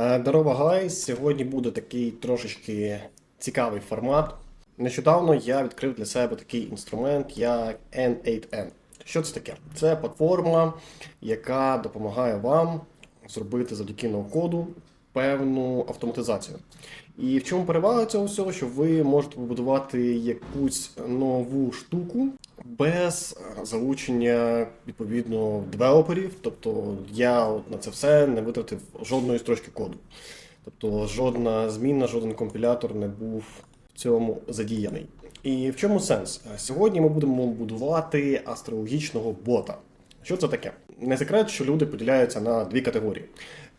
Е, Здорово, гайс! Сьогодні буде такий трошечки цікавий формат. Нещодавно я відкрив для себе такий інструмент, як N8N. Що це таке? Це платформа, яка допомагає вам зробити завдяки ноу-коду певну автоматизацію. І в чому перевага цього всього, що ви можете побудувати якусь нову штуку без е, залучення відповідно девелоперів. Тобто я от на це все не витратив жодної строчки коду. Тобто жодна зміна, жоден компілятор не був в цьому задіяний. І в чому сенс? Е, Сьогодні ми будемо будувати астрологічного бота. Що це таке? Не секрет, що люди поділяються на дві категорії.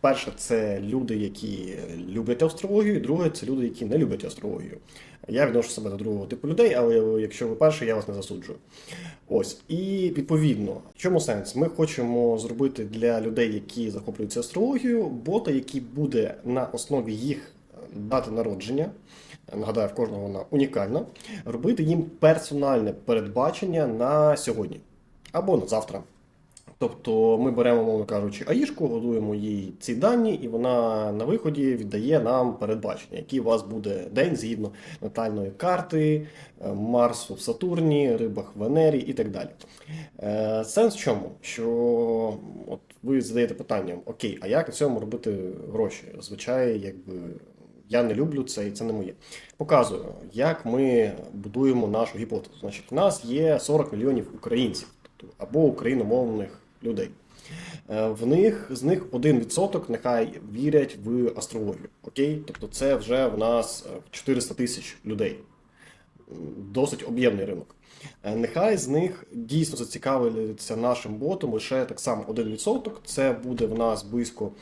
Перше, це люди, які люблять астрологію, і друге це люди, які не люблять астрологію. Я відношу себе до другого типу людей, але якщо ви перший, я вас не засуджую. Ось. І відповідно, в чому сенс? Ми хочемо зробити для людей, які захоплюються астрологією, бота, який буде на основі їх дати народження. Нагадаю, в кожного вона унікальна. Робити їм персональне передбачення на сьогодні або на завтра. Тобто ми беремо, мовно кажучи, аїшку, годуємо їй ці дані, і вона на виході віддає нам передбачення, який у вас буде день згідно натальної карти, е, Марсу в Сатурні, рибах в Венері і так далі. Е, Сенс в чому? Що от ви задаєте питання: Окей, а як на цьому робити гроші? Звичайно, якби. Я не люблю це і це не моє. Показую, як ми будуємо нашу гіпотезу. Значить, у нас є 40 мільйонів українців, тобто або україномовних людей. Е, В них з них 1% нехай вірять в астрологію. Окей? Тобто це вже в нас е, 400 тисяч людей. Досить об'ємний ринок. Е, Нехай з них дійсно зацікавляться нашим ботом лише так само 1%. Це буде в нас близько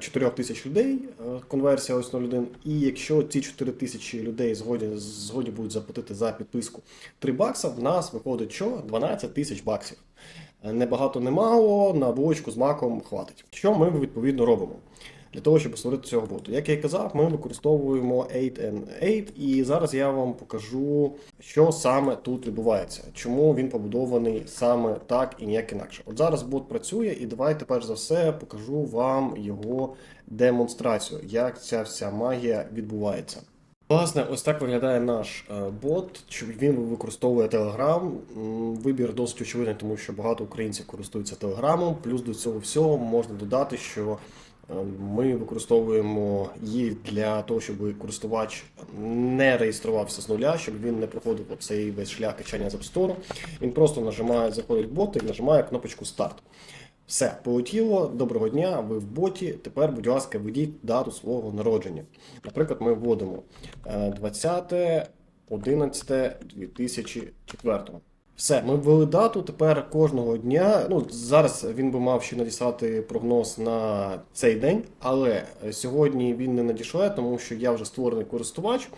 4 тисяч людей, е, конверсія ось 0,1. І якщо ці 4 тисячі людей згодні, згодні будуть заплатити за підписку 3 бакса, в нас виходить що? 12 тисяч баксів. Е, Не багато, не на булочку з маком хватить. Що ми відповідно робимо? Для того, щоб створити цього боту. Як я і казав, ми використовуємо 8N8, і зараз я вам покажу, що саме тут відбувається, чому він побудований саме так і ніяк інакше. От зараз бот працює, і давайте перш за все покажу вам його демонстрацію, як ця вся магія відбувається. Власне, ось так виглядає наш е, бот. Він використовує Telegram. Вибір досить очевидний, тому що багато українців користуються Телеграмом. Плюс до цього всього можна додати, що е, ми використовуємо її для того, щоб користувач не реєструвався з нуля, щоб він не проходив цей весь шлях качання з App Store. Він просто нажимає, заходить в бот і нажимає кнопочку старт. Все, полетіло. Доброго дня, ви в боті. Тепер, будь ласка, введіть дату свого народження. Наприклад, ми вводимо е, 20 11 2004. Все, ми ввели дату. Тепер кожного дня. Ну зараз він би мав ще надіслати прогноз на цей день, але е, сьогодні він не надішле, тому що я вже створений користувач,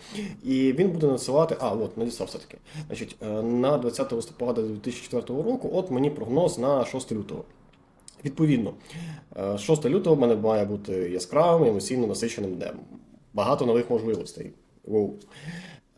і він буде надсилати. А, от надіслав все таки. Значить, е, на 20 листопада 2004 року. От мені прогноз на 6 лютого. Відповідно, е, 6 лютого в мене має бути яскравим, емоційно насиченим днем. Багато нових можливостей. Воу.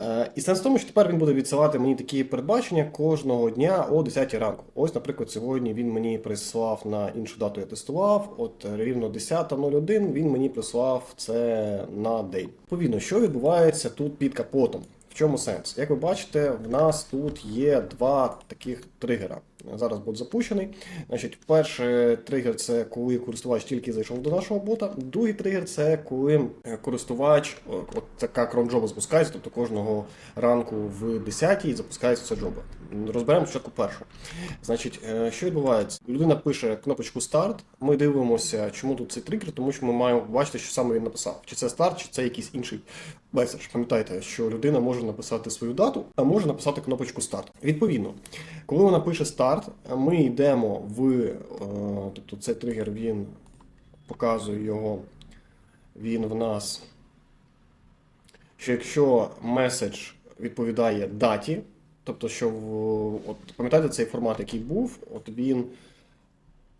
Е, І сенс в тому, що тепер він буде відсилати мені такі передбачення кожного дня о 10 ранку. Ось, наприклад, сьогодні він мені прислав на іншу дату, я тестував. От рівно 10.01 він мені прислав це на день. Відповідно, що відбувається тут під капотом? В чому сенс? Як ви бачите, в нас тут є два таких тригера. Зараз бот запущений. Значить, перший тригер це коли користувач тільки зайшов до нашого бота. Другий тригер це коли е, користувач, от така кронджоба запускається, тобто кожного ранку в 10-й запускається ця джоба. Розберемо спочатку першу. Значить, е, що відбувається? Людина пише кнопочку старт. Ми дивимося, чому тут цей тригер, тому що ми маємо побачити, що саме він написав. Чи це старт, чи це якийсь інший меседж. Пам'ятайте, що людина може написати свою дату, а може написати кнопочку старт. Відповідно, коли вона пише старт, ми йдемо в е, тобто цей тригер він показує його. Він в нас, що якщо меседж відповідає даті, тобто, що в, от пам'ятаєте цей формат, який був, от він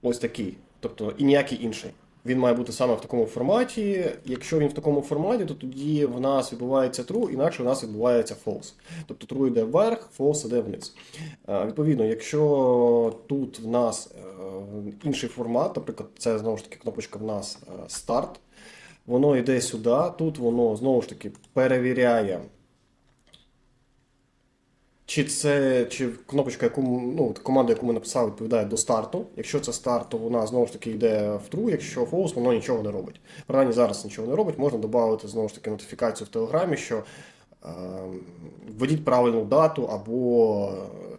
ось такий, тобто і ніякий інший. Він має бути саме в такому форматі. Якщо він в такому форматі, то тоді в нас відбувається true, інакше в нас відбувається false. Тобто true йде вверх, false йде вниз. Е, Відповідно, якщо тут в нас е, інший формат, наприклад, це знову ж таки кнопочка в нас е, старт, Воно йде сюди, тут воно знову ж таки перевіряє. Чи це чи кнопочка, яку ну, команда, яку ми написали, відповідає до старту. Якщо це старт, то вона знову ж таки йде в true, якщо false, воно нічого не робить. Принаймні зараз нічого не робить. Можна додати знову ж таки нотифікацію в Телеграмі, що е, введіть правильну дату або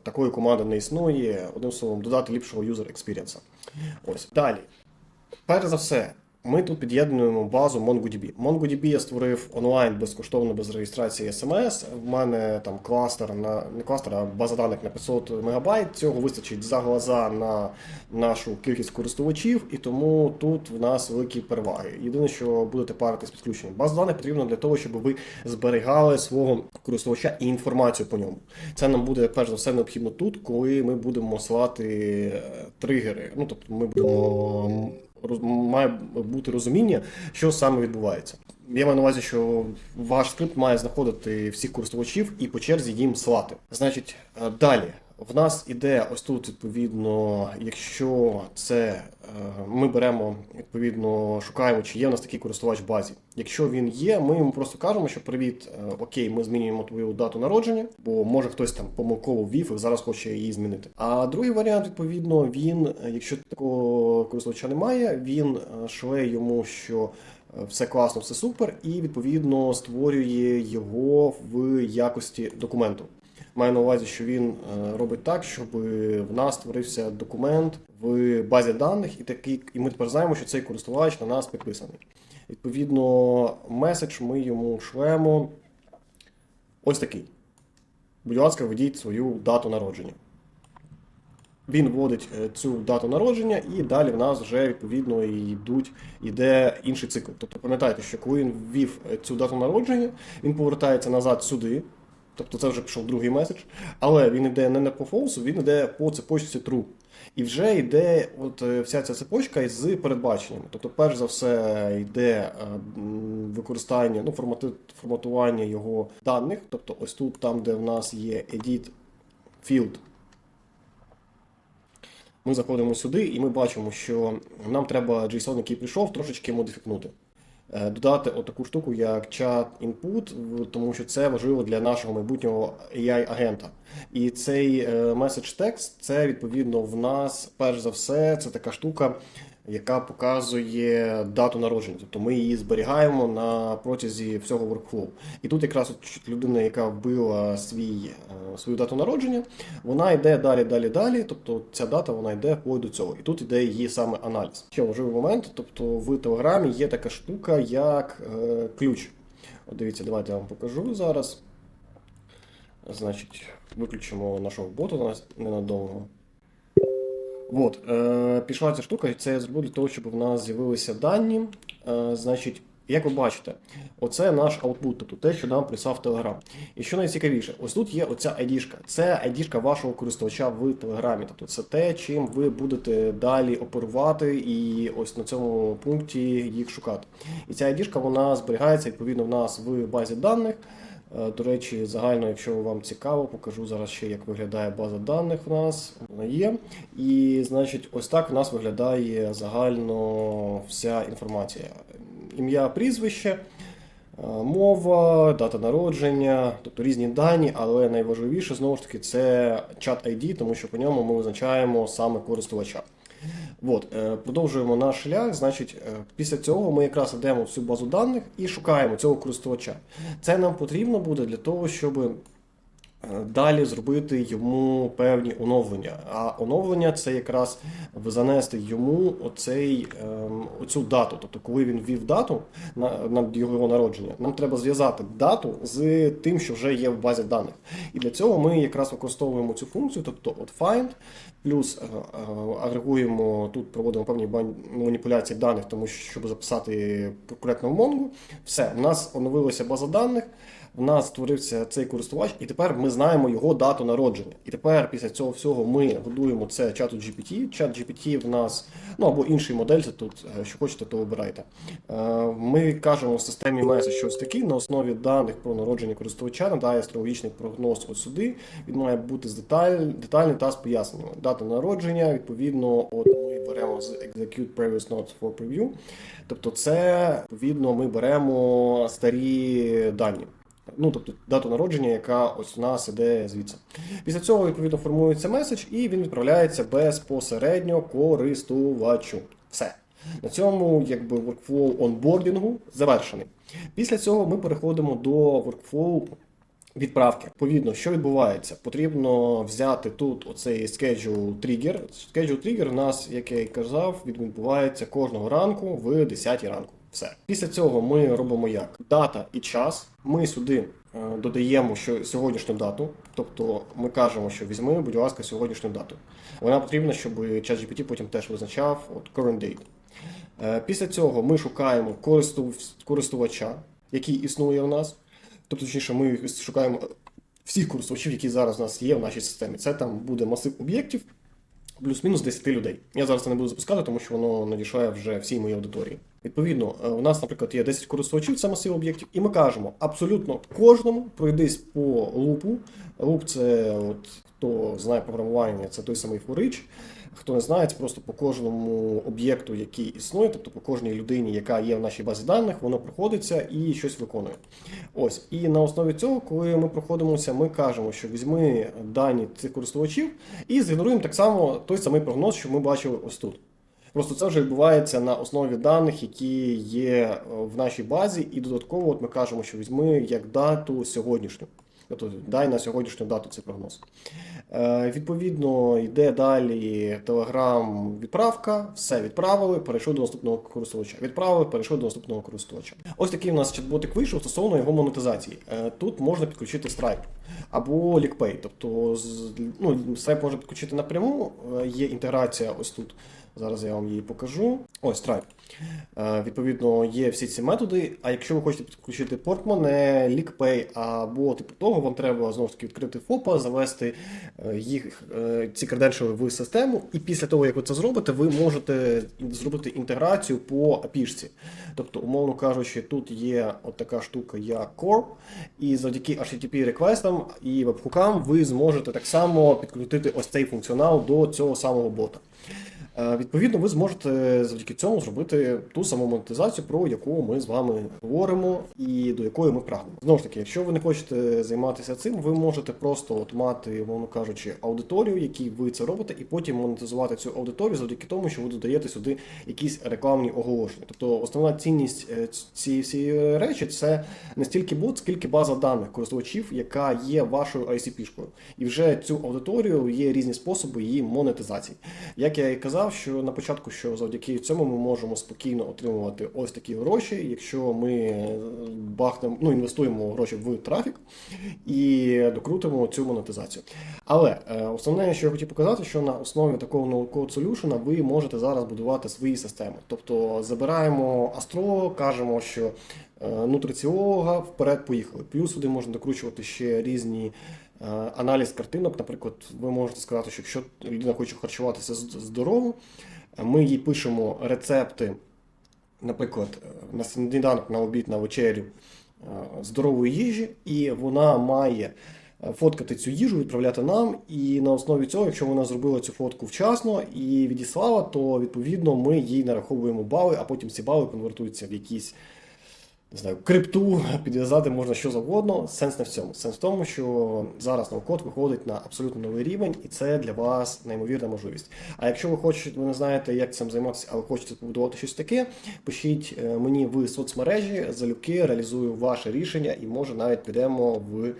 такої команди не існує. Одним словом, додати ліпшого user experience. Ось далі. Перш за все, ми тут під'єднуємо базу MongoDB. MongoDB я створив онлайн безкоштовно без реєстрації SMS. В мене там кластер на не кластер, а база даних на 500 МБ. Цього вистачить за глаза на нашу кількість користувачів, і тому тут в нас великі переваги. Єдине, що будете паритись підключенням. База даних потрібна для того, щоб ви зберігали свого користувача і інформацію по ньому. Це нам буде перш за все необхідно тут, коли ми будемо слати е, тригери. Ну тобто ми будемо має бути розуміння, що саме відбувається. Я маю на увазі, що ваш скрипт має знаходити всіх користувачів і по черзі їм слати. Значить, е, далі. В нас іде ось тут, відповідно, якщо це е, ми беремо, відповідно, шукаємо, чи є в нас такий користувач в базі. Якщо він є, ми йому просто кажемо, що привіт, е, окей, ми змінюємо твою дату народження, бо може хтось там помилково ввів і зараз хоче її змінити. А другий варіант, відповідно, він, е, якщо такого користувача немає, він е, шле йому, що все класно, все супер, і відповідно створює його в якості документу. Маю на увазі, що він е, робить так, щоб в нас створився документ в базі даних, і такий, і ми тепер знаємо, що цей користувач на нас підписаний. Відповідно, меседж ми йому шлемо ось такий. Будь ласка, введіть свою дату народження. Він вводить е, цю дату народження, і далі в нас вже відповідно йдуть, йде інший цикл. Тобто пам'ятайте, що коли він ввів е, цю дату народження, він повертається назад сюди. Тобто це вже пішов другий меседж, але він йде не по фолсу, він йде по цепочці true. І вже йде от е, вся ця цепочка з передбаченнями. Тобто, перш за все, йде е, використання, ну, форматування його даних. Тобто, ось тут, там, де в нас є edit field, ми заходимо сюди і ми бачимо, що нам треба JSON, який прийшов, трошечки модифікнути. Е, Додати отаку штуку, як чат інпут, тому що це важливо для нашого майбутнього AI-агента. І цей меседж текст це відповідно в нас, перш за все, це така штука, яка показує дату народження. Тобто ми її зберігаємо на протязі всього workflow. І тут якраз людина, яка вбила свій, е, свою дату народження, вона йде далі, далі, далі. Тобто ця дата вона йде вплоть до цього. І тут йде її саме аналіз. Ще важливий момент. Тобто в Телеграмі є така штука, як е, ключ. От дивіться, давайте я вам покажу зараз. Значить, виключимо нашого бота на- ненадовго. От, е, пішла ця штука, і це я зробив для того, щоб в нас з'явилися дані. Е, значить, як ви бачите, оце наш output, тобто те, що нам прислав Telegram. І що найцікавіше, ось тут є оця ID-шка. Це ID-шка вашого користувача в Телеграмі. Тобто це те, чим ви будете далі оперувати і ось на цьому пункті їх шукати. І ця ID-шка, вона зберігається відповідно в нас в базі даних. Е, До речі, загально, якщо вам цікаво, покажу зараз ще, як виглядає база даних в нас. Вона є. І, значить, ось так в нас виглядає загально вся інформація. Ім'я, прізвище, е, мова, дата народження, тобто різні дані, але найважливіше знову ж таки це чат ID, тому що по ньому ми визначаємо саме користувача. От, е, продовжуємо наш шлях. Значить, е, після цього ми якраз йдемо в всю базу даних і шукаємо цього користувача. Це нам потрібно буде для того, щоб далі зробити йому певні оновлення. А оновлення це якраз занести йому оцей, ем, оцю дату. Тобто, коли він ввів дату на, його народження, нам треба зв'язати дату з тим, що вже є в базі даних. І для цього ми якраз використовуємо цю функцію, тобто от find, плюс е, е, агрегуємо тут, проводимо певні маніпуляції даних, тому що щоб записати коректно в Mongo. Все, у нас оновилася база даних. В нас створився цей користувач, і тепер ми знаємо його дату народження. І тепер після цього всього ми годуємо це чату GPT. Чат GPT в нас, ну або інший модель, це тут, е, що хочете, то обирайте. Е, Ми кажемо в системі MESA щось таке на основі даних про народження користувача, надає астрологічний прогноз от сюди. Він має бути з деталь, детальний та з поясненнями. Дата народження, відповідно, от ми беремо з Execute Previous Notes for Preview. Тобто, це відповідно ми беремо старі дані. Ну, тобто дату народження, яка ось у нас іде звідси. Після цього, відповідно, формується меседж, і він відправляється безпосередньо користувачу. Все. На цьому якби workflow онбордінгу завершений. Після цього ми переходимо до workflow відправки. Відповідно, що відбувається? Потрібно взяти тут оцей schedule trigger. Schedule trigger у нас, як я і казав, відбувається кожного ранку в 10 ранку. Все. Після цього ми робимо як? Дата і час. Ми сюди е, додаємо що сьогоднішню дату. Тобто ми кажемо, що візьми, будь ласка, сьогоднішню дату. Вона потрібна, щоб ChatGPT потім теж визначав от current date. Е, Після цього ми шукаємо користув- користувача, який існує у нас. Тобто, точніше, ми шукаємо всіх користувачів, які зараз у нас є в нашій системі. Це там буде масив об'єктів, плюс-мінус 10 людей. Я зараз це не буду запускати, тому що воно надійшає вже всій моїй аудиторії. Відповідно, е, у нас, наприклад, є 10 користувачів, це масив об'єктів, і ми кажемо абсолютно кожному пройдись по лупу. Луп це от хто знає програмування, це той самий each. Хто не знає, це просто по кожному об'єкту, який існує, тобто по кожній людині, яка є в нашій базі даних, воно проходиться і щось виконує. Ось. І на основі цього, коли ми проходимося, ми кажемо, що візьми дані цих користувачів і згенеруємо так само той самий прогноз, що ми бачили ось тут. Просто це вже відбувається на основі даних, які є е, в нашій базі, і додатково от ми кажемо, що візьми як дату сьогоднішню. Тобто дай на сьогоднішню дату цей прогноз. Е, відповідно, йде далі Telegram відправка, все відправили, перейшов до наступного користувача. Відправили, перейшов до наступного користувача. Ось такий у нас чат-ботик вийшов стосовно його монетизації. Е, тут можна підключити Stripe або LickPay. Тобто, ну, Stripe можна підключити напряму, е, є інтеграція ось тут. Зараз я вам її покажу. Ось Stripe. Е, Відповідно, є всі ці методи. А якщо ви хочете підключити портмоне, LickPay або типу того, вам треба знову ж таки відкрити ФОПа, завести е, їх е, ці креденшали в систему. І після того, як ви це зробите, ви можете зробити інтеграцію по API-шці. Тобто, умовно кажучи, тут є от така штука, як Core, і завдяки HTTP реквестам і вебхукам ви зможете так само підкрутити ось цей функціонал до цього самого бота. Е, Відповідно, ви зможете завдяки цьому зробити ту саму монетизацію, про яку ми з вами говоримо і до якої ми прагнемо. Знову ж таки, якщо ви не хочете займатися цим, ви можете просто от мати, мовно кажучи, аудиторію, якій ви це робите, і потім монетизувати цю аудиторію завдяки тому, що ви додаєте сюди якісь рекламні оголошення. Тобто основна цінність е, цієї всієї речі це не стільки бот, скільки база даних користувачів, яка є вашою ICP-шкою. І вже цю аудиторію є різні способи її монетизації. Як я і казав, що на початку, що завдяки цьому ми можемо спокійно отримувати ось такі гроші, якщо ми е, бахнемо, ну інвестуємо гроші в трафік і докрутимо цю монетизацію. Але е, основне, що я хотів показати, що на основі такого no-code solution ви можете зараз будувати свої системи. Тобто забираємо Astro, кажемо, що нутриціолога вперед поїхали. Плюс сюди можна докручувати ще різні. е, Аналіз картинок, наприклад, ви можете сказати, що якщо людина хоче харчуватися здорово, е, ми їй пишемо рецепти, наприклад, е, на сніданок, на обід, на вечерю е, здорової їжі, і вона має е, фоткати цю їжу, відправляти нам. І на основі цього, якщо вона зробила цю фотку вчасно і відіслала, то відповідно ми їй нараховуємо бали, а потім ці бали конвертуються в якісь не знаю, крипту підв'язати можна що завгодно. Сенс не в цьому. Сенс в тому, що зараз ноу-код виходить на абсолютно новий рівень, і це для вас неймовірна можливість. А якщо ви хочете, ви не знаєте, як цим займатися, але хочете побудувати щось таке, пишіть е, мені в соцмережі, залюбки реалізую ваше рішення, і може навіть підемо в е,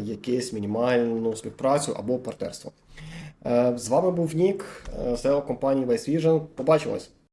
якесь мінімальну співпрацю або партнерство. Е, З вами був Нік, SEO компанії Vice Vision. Побачимось!